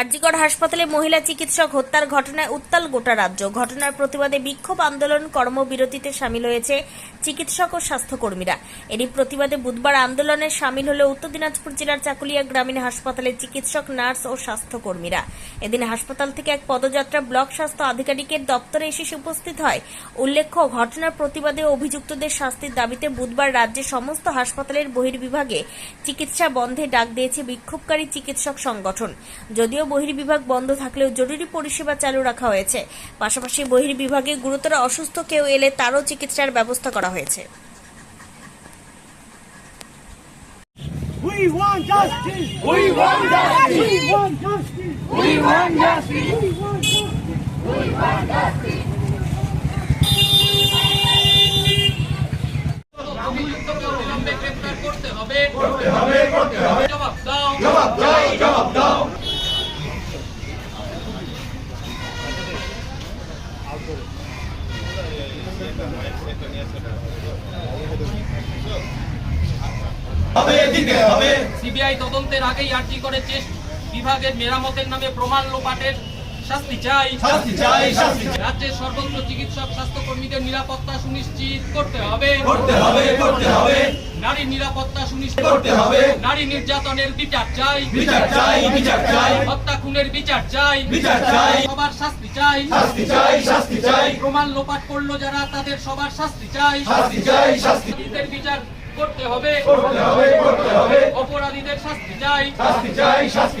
আরজিকর হাসপাতালে মহিলা চিকিৎসক হত্যার ঘটনায় উত্তাল গোটা রাজ্য। ঘটনার প্রতিবাদে বিক্ষোভ আন্দোলন কর্মবিরতিতে সামিল হয়েছে চিকিৎসক ও স্বাস্থ্যকর্মীরা। এরই প্রতিবাদে বুধবার আন্দোলনে সামিল হল উত্তর দিনাজপুর জেলার চাকুলিয়া গ্রামীণ হাসপাতালের চিকিৎসক, নার্স ও স্বাস্থ্যকর্মীরা। এদিন হাসপাতাল থেকে এক পদযাত্রা ব্লক স্বাস্থ্য আধিকারিকের দপ্তরে এসে উপস্থিত হয়। উল্লেখ্য, ঘটনার প্রতিবাদে অভিযুক্তদের শাস্তির দাবিতে বুধবার রাজ্যের সমস্ত হাসপাতালের বহির্বিভাগে চিকিৎসা বন্ধে ডাক দিয়েছে বিক্ষোভকারী চিকিৎসক সংগঠন। যদিও বহির্বিভাগ বন্ধ থাকলেও জরুরি পরিষেবা চালু রাখা হয়েছে পাশাপাশি বহির্বিভাগে গুরুতর অসুস্থ কেউ এলে তারও চিকিৎসার ব্যবস্থা করা হয়েছে We want justice. We want justice. We want justice. We want justice. We want justice. অভিযুক্তকে সিবিআই তদন্তের আগেই আর্জি করে চেস্ট বিভাগের মেরামতের নামে প্রমাণ লোপাটের শাস্তি চাই। শাস্তি চাই শাস্তি চাই। রাজ্যের সর্বত্র চিকিৎসক স্বাস্থ্যকর্মীদের নিরাপত্তা সুনিশ্চিত করতে হবে। করতে হবে করতে হবে। নারীর নিরাপত্তা সুনিশ্চিত করতে হবে। নারী নির্যাতনের বিচার চাই। বিচার চাই বিচার চাই। হত্যা খুনের বিচার চাই। বিচার চাই। সবার শাস্তি চাই। শাস্তি চাই শাস্তি চাই। প্রমাণ লোপাট করল যারা তাদের সবার শাস্তি চাই। শাস্তি চাই শাস্তি অপরাধীদের বিচার করতে হবে। করতে হবে করতে হবে। অপরাধীদের শাস্তি চাই। শাস্তি চাই শাস্তি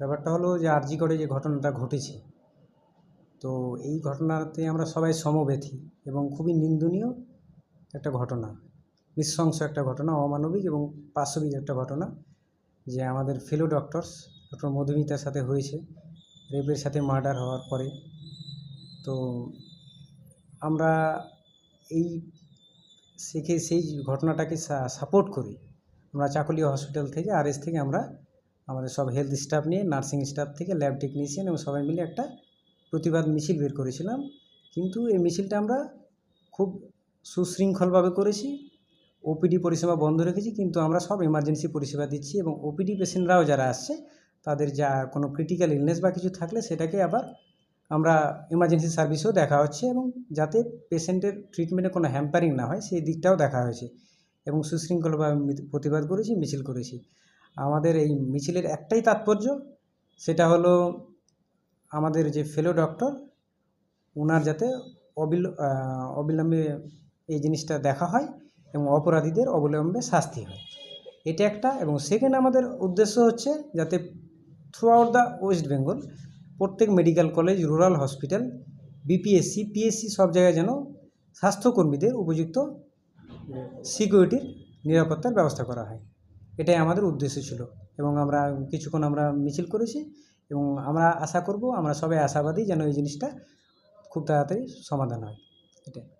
ব্যাপারটা হলো যে আরজি করে যে ঘটনাটা ঘটেছে। তো এই ঘটনাতে আমরা সবাই সমব্যথী এবং খুবই নিন্দনীয় একটা ঘটনা। নৃশংস একটা ঘটনা, অমানবিক এবং পাশবিক একটা ঘটনা যে আমাদের ফেলো ডক্টরস ডক্টর মধুমিতার সাথে হয়েছে। রেপের সাথে মার্ডার হওয়ার পরে। তো আমরা এই শিখে সেই ঘটনাটাকে সাপোর্ট করি আমরা চাকুলিয়া হসপিটাল থেকে আরএস থেকে আমরা আমাদের সব হেলথ স্টাফ নিয়ে নার্সিং স্টাফ থেকে ল্যাব টেকনিশিয়ান এবং সবাই মিলে একটা প্রতিবাদ মিছিল বের করেছিলাম। কিন্তু এই মিছিলটা আমরা খুব সুশৃঙ্খলভাবে করেছি ওপিডি পরিষেবা বন্ধ রেখেছি, কিন্তু আমরা সব এমার্জেন্সি পরিষেবা দিচ্ছি এবং ওপিডি পেশেন্টরাও যারা আসছে, তাদের যা কোনো ক্রিটিক্যাল ইলনেস বা কিছু থাকলে সেটাকে আবার আমরা এমার্জেন্সি সার্ভিসেও দেখা হচ্ছে এবং যাতে পেশেন্টের ট্রিটমেন্টে কোনো হ্যাম্পারিং না হয়, সেই দিকটাও দেখা হয়েছে এবং সুশৃঙ্খলভাবে প্রতিবাদ করেছি, মিছিল করেছি। আমাদের এই মিছিলের একটাই তাৎপর্য, সেটা হলো আমাদের যে ফেলো ডক্টর ওনার যাতে অবিল অবিলম্বে এই জিনিসটা দেখা হয় এবং অপরাধীদের অবিলম্বে শাস্তি হয়। এটা একটা এবং সেকেন্ড আমাদের উদ্দেশ্য হচ্ছে যাতে throughout the West Bengal প্রত্যেক medical college rural hospital BPSC PSC সব জায়গায় যেন স্বাস্থ্যকর্মীদের উপযুক্ত সিকিউরিটির নিরাপত্তার ব্যবস্থা করা হয়। এটাই আমাদের উদ্দেশ্য ছিল। এবং আমরা কিছুক্ষণ আমরা মিছিল করেছি এবং আমরা আশা করব, আমরা সবাই আশাবাদী যেন এই জিনিসটা খুব তাড়াতাড়ি সমাধান হয়। এটাই।